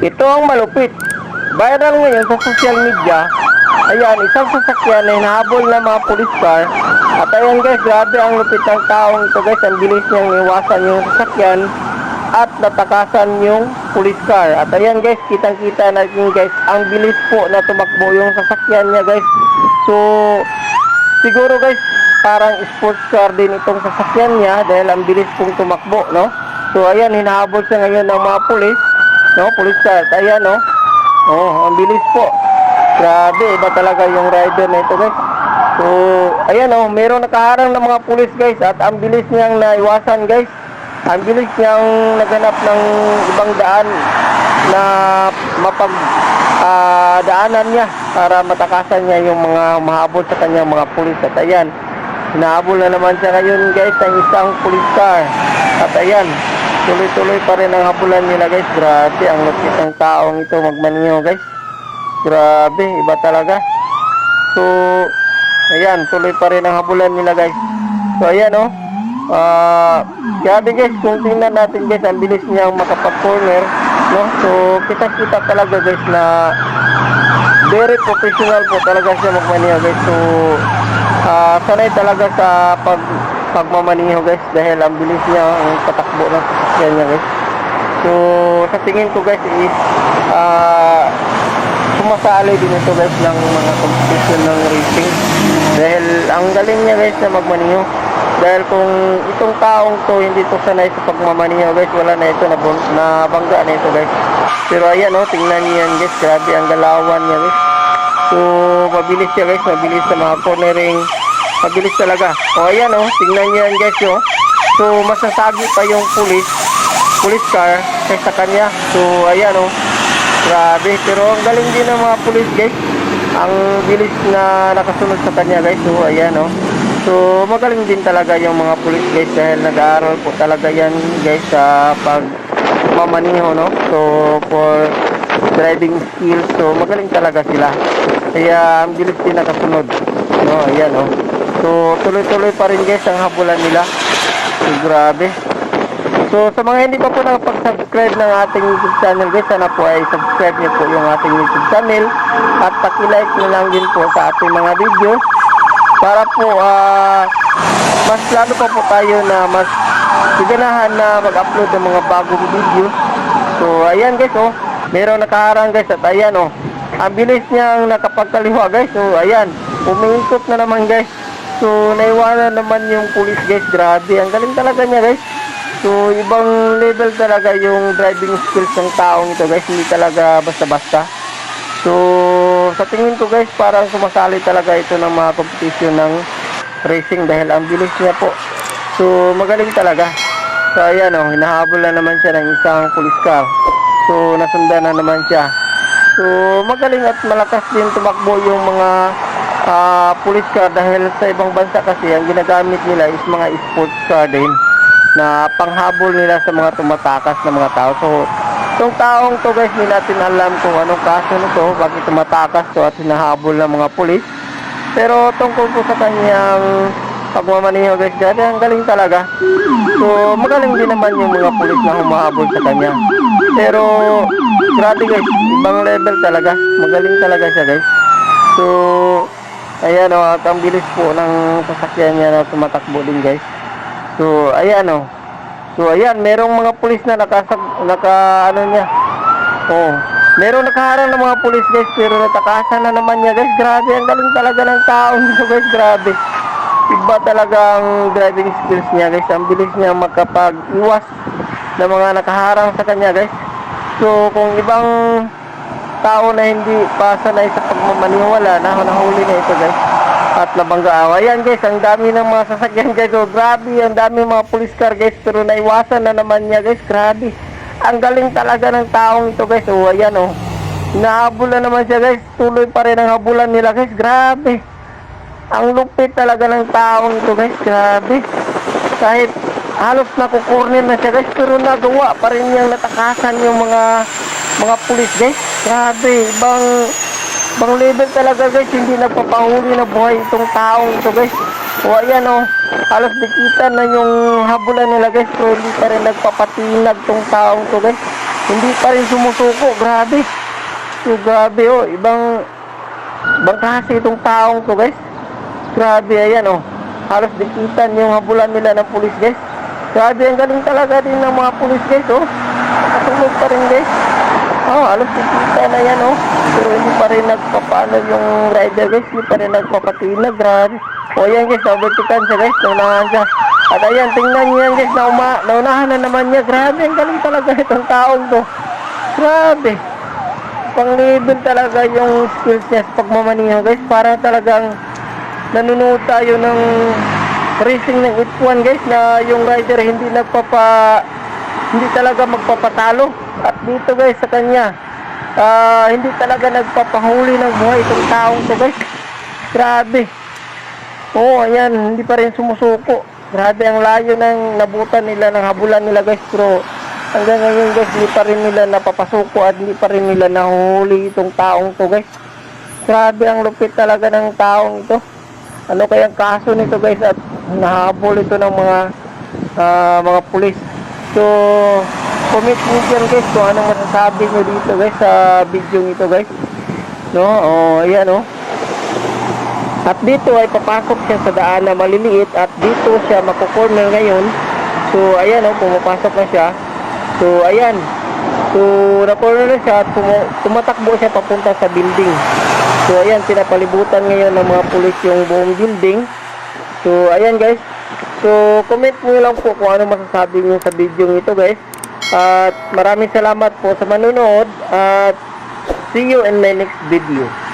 Ito ang malupit. Viral ngayon sa social media. Ayan, isang sasakyan na hinahabol ng mga police car. At ayan guys, grabe ang lupit ng taong ito guys. Ang bilis niyang iwasan yung sasakyan at natakasan yung police car. At ayan guys, kitang-kita natin guys, ang bilis po na tumakbo yung sasakyan niya guys. So, siguro guys, parang sports car din itong sasakyan niya dahil ang bilis pong tumakbo, no? So, ayan, hinahabol siya ngayon ng mga police, no? Car. At ayan, no? Oh, ang bilis po. Grabe, iba talaga yung rider na ito, guys. So, ayan oh, meron nakaharang ng mga pulis, guys, at ang bilis niyang naiwasan, guys. Ang bilis niyang naghanap ng ibang daan na mapag ah, daanan niya para matakasan niya yung mga mahabol sa kanyang mga pulis. At ayan, Nahabol na naman siya ngayon guys ng isang police car. At ayan, tuloy-tuloy pa rin ang habulan nila guys. Grabe, ang lupit ng taong ito magmaniho guys. Grabe, iba talaga. So, ayan, tuloy pa rin ang habulan nila guys. So, ayan oh. Ah, grabe guys, kung tingnan natin guys, ang bilis niyang makapag-corner, no? So, kita-kita talaga guys na very professional po talaga siya magmaniho guys. So, ah sanay talaga sa pag pagmamaniho guys dahil ang bilis niya ang patakbo ng sasakyan niya guys. So, sa tingin ko guys is ah sumasali din ito guys ng mga competition ng racing. Dahil ang galing niya guys na magmaniho. Dahil kung itong taong to hindi to sanay sa pagmamaniho guys wala na ito na nabangga na ito guys. Pero ayan oh tingnan niyo yan guys grabe ang galawan niya guys. So mabilis siya guys mabilis sa mga cornering mabilis talaga o ayan oh tingnan niyo yan guys oh so masasagi pa yung police police car kaysa kanya so ayan oh Grabe, pero ang galing din ng mga pulis guys. Ang bilis na nakasunod sa kanya guys. So ayan oh. So magaling din talaga yung mga pulis guys dahil nag-aaral po talaga yan guys sa pag mamaniho no. So for driving skills. So magaling talaga sila. Kaya ang bilis din nakasunod. No, ayan oh. So tuloy-tuloy pa rin guys ang habulan nila. So, grabe. So sa mga hindi pa po nakapag-subscribe ng ating YouTube channel guys, sana po ay subscribe niyo po yung ating YouTube channel at paki-like na lang din po sa ating mga videos para po ah, mas lalo pa po tayo na mas siganahan na mag-upload ng mga bagong videos. So ayan guys oh, meron nakaharang guys at ayan oh. Ang bilis niyang nakapagkaliwa guys. So ayan, umiikot na naman guys. So naiwanan naman yung police guys. Grabe, ang galing talaga niya guys. So, ibang level talaga yung driving skills ng taong ito guys. Hindi talaga basta-basta. So, sa tingin ko guys, parang sumasali talaga ito ng mga competition ng racing dahil ang bilis niya po. So, magaling talaga. So, ayan o, oh, hinahabol na naman siya ng isang police car. So, nasundan na naman siya. So, magaling at malakas din tumakbo yung mga ah, police car dahil sa ibang bansa kasi ang ginagamit nila is mga sports car din na panghabol nila sa mga tumatakas na mga tao. So, itong taong to guys, hindi natin alam kung anong kaso nito, bakit tumatakas to at hinahabol ng mga pulis. Pero tungkol po sa kanyang pagmamaniho guys, grabe, ang galing talaga. So, magaling din naman yung mga pulis na humahabol sa kanya. Pero, grabe guys, ibang level talaga. Magaling talaga siya guys. So, ayan o, at ang bilis po ng sasakyan niya na tumatakbo din guys. So, ayan oh. So, ayan, merong mga pulis na nakasag, naka, ano niya. Oh, merong nakaharang ng mga pulis guys, pero natakasan na naman niya guys. Grabe, ang galing talaga ng tao nito guys, grabe. Iba talaga ang driving skills niya guys. Ang bilis niya makapag-iwas ng mga nakaharang sa kanya guys. So, kung ibang tao na hindi pa sanay sa pagmamaniwala na nahuli na ito guys at nabangga awa. Ayan guys, ang dami ng mga sasakyan guys. Oh, grabe, ang dami mga police car guys. Pero naiwasan na naman niya guys. Grabe. Ang galing talaga ng taong ito guys. Oh, ayan oh. Nahabol na naman siya guys. Tuloy pa rin ang habulan nila guys. Grabe. Ang lupit talaga ng taong ito guys. Grabe. Kahit halos nakukorner na siya guys. Pero nagawa pa rin niyang natakasan yung mga mga pulis guys. Grabe. Ibang Bang level talaga guys, hindi nagpapahuli na buhay itong taong ito guys. O ayan o, halos dikita na yung habulan nila guys, pero hindi pa rin nagpapatinag itong taong ito guys. hindi pa rin sumusuko. Grabe. So, grabe oh. Ibang, ibang klase itong taong to guys. Grabe, ayan oh. Halos dikitan yung habulan nila ng pulis guys. Grabe, ang galing talaga din ng mga pulis guys oh. Nakatulog pa rin guys. Oh, halos dikitan na yan oh. Pero hindi pa rin nagpapano yung rider guys. Hindi pa rin nagpapatinag. Grabe. O yan guys, nabertikan siya guys. Naunahan siya. At ayan, tingnan niyo yan guys. Nauma, naunahan na naman niya. Grabe, ang galing talaga itong taong to. Grabe pang-level talaga yung skills niya sa pagmamaniho guys para talagang nanonood tayo ng racing ng F1 guys na yung rider hindi nagpapa hindi talaga magpapatalo. At dito guys sa kanya ah, hindi talaga nagpapahuli ng buhay itong taong to guys. Grabe. Oo ayan hindi pa rin sumusuko. Grabe ang layo ng nabutan nila ng habulan nila guys. Pero hanggang ngayon guys hindi pa rin nila napapasuko at hindi pa rin nila nahuli itong taong to guys. Grabe ang lupit talaga ng taong ito. Ano kayang kaso nito guys? At nahabol ito ng mga ah, mga pulis so comment nyo dyan guys kung anong masasabi nyo dito guys sa video nito guys no oh ayan oh at dito ay papasok siya sa daan na maliliit at dito siya makukorner ngayon so ayan oh pumapasok na siya So, ayan. So, na-corner na siya at tumatakbo siya papunta sa building. So, ayan, pinapalibutan ngayon ng mga pulis yung buong building. So, ayan guys. So, comment nyo lang po kung ano masasabi nyo sa video ito guys. At maraming salamat po sa manonood at see you in my next video.